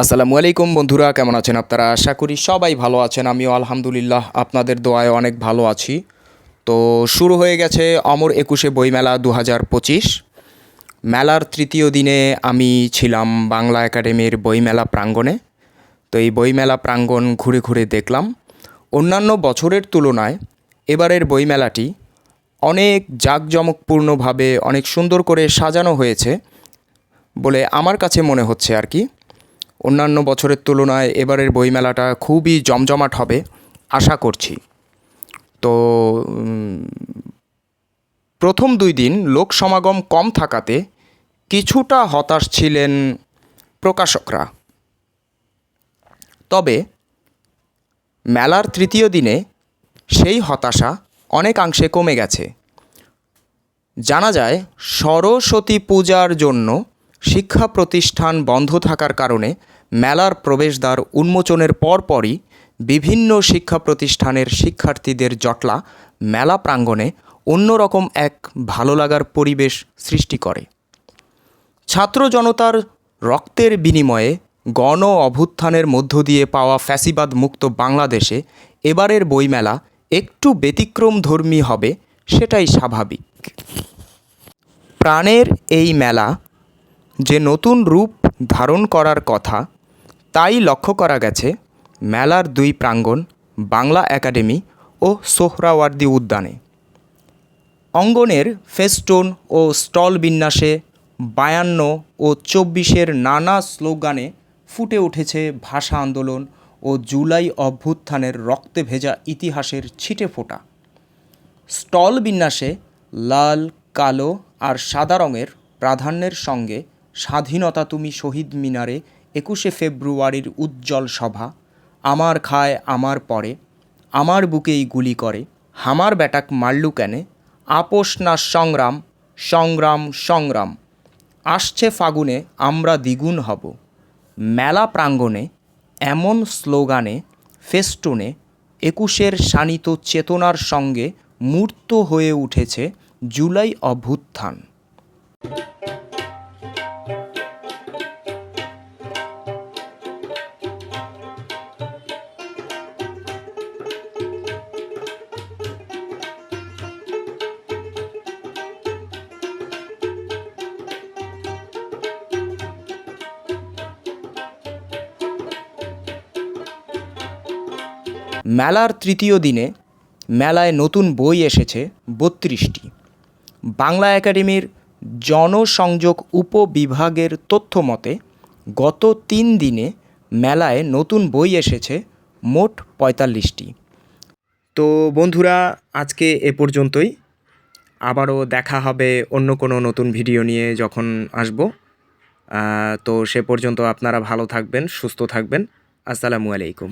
আসসালামু আলাইকুম বন্ধুরা, কেমন আছেন আপনারা? আশা করি সবাই ভালো আছেন। আমিও আলহামদুলিল্লাহ আপনাদের দোয়ায় অনেক ভালো আছি। তো শুরু হয়ে গেছে অমর একুশে বইমেলা দু হাজার পঁচিশ। মেলার তৃতীয় দিনে আমি ছিলাম বাংলা একাডেমির বইমেলা প্রাঙ্গণে। তো এই বইমেলা প্রাঙ্গণ ঘুরে ঘুরে দেখলাম। অন্যান্য বছরের তুলনায় এবারের বইমেলাটি অনেক জাঁকজমকপূর্ণভাবে অনেক সুন্দর করে সাজানো হয়েছে বলে আমার কাছে মনে হচ্ছে আর কি। অন্যান্য বছরের তুলনায় এবারের বইমেলাটা খুবই জমজমাট হবে, আশা করছি। তো প্রথম দুই দিন লোক সমাগম কম থাকাতে কিছুটা হতাশ ছিলেন প্রকাশকরা। তবে মেলার তৃতীয় দিনে সেই হতাশা অনেকাংশে কমে গেছে। জানা যায়, সরস্বতী পূজার জন্য শিক্ষা প্রতিষ্ঠান বন্ধ থাকার কারণে মেলার প্রবেশদ্বার উন্মোচনের পরপরই বিভিন্ন শিক্ষা প্রতিষ্ঠানের শিক্ষার্থীদের জটলা মেলা প্রাঙ্গণে অন্যরকম এক ভালো লাগার পরিবেশ সৃষ্টি করে। ছাত্র জনতার রক্তের বিনিময়ে গণ অভ্যুত্থানের মধ্য দিয়ে পাওয়া ফ্যাসিবাদ মুক্ত বাংলাদেশে এবারের বইমেলা একটু ব্যতিক্রমধর্মী হবে সেটাই স্বাভাবিক। প্রাণের এই মেলা যে নতুন রূপ ধারণ করার কথা তাই লক্ষ্য করা গেছে, মেলার দুই প্রাঙ্গণ, বাংলা একাডেমি ও সোহরাওয়ার্দী উদ্যানে। অঙ্গনের ফেস্টোন ও স্টল বিন্যাসে বায়ান্ন ও চব্বিশের নানা স্লোগানে ফুটে উঠেছে ভাষা আন্দোলন ও জুলাই অভ্যুত্থানের রক্তে ভেজা ইতিহাসের ছিটে ফোটা। স্টল বিন্যাসে লাল, কালো আর সাদা রঙের প্রাধান্যের সঙ্গে স্বাধীনতা তুমি শহীদ মিনারে একুশে ফেব্রুয়ারির উজ্জ্বল সভা, আমার খায়, আমার পরে, আমার বুকেই গুলি করে হামার ব্যাটাক মারলু কেনে, আপোষ না সংগ্রাম সংগ্রাম সংগ্রাম। আসছে ফাগুনে, আমরা দ্বিগুণ হব। মেলা প্রাঙ্গণে, এমন স্লোগানে, ফেস্টুনে, একুশের শানিত চেতনার সঙ্গে মূর্ত হয়ে উঠেছে জুলাই অভ্যুত্থান। মেলার তৃতীয় দিনে মেলায় নতুন বই এসেছে বত্রিশটি। বাংলা একাডেমির জনসংযোগ উপবিভাগের তথ্য মতে গত তিন দিনে মেলায় নতুন বই এসেছে মোট পঁয়তাল্লিশটি। তো বন্ধুরা, আজকে এ পর্যন্তই। আবারও দেখা হবে অন্য কোনো নতুন ভিডিও নিয়ে যখন আসব। তো সে পর্যন্ত আপনারা ভালো থাকবেন, সুস্থ থাকবেন। আসসালামু আলাইকুম।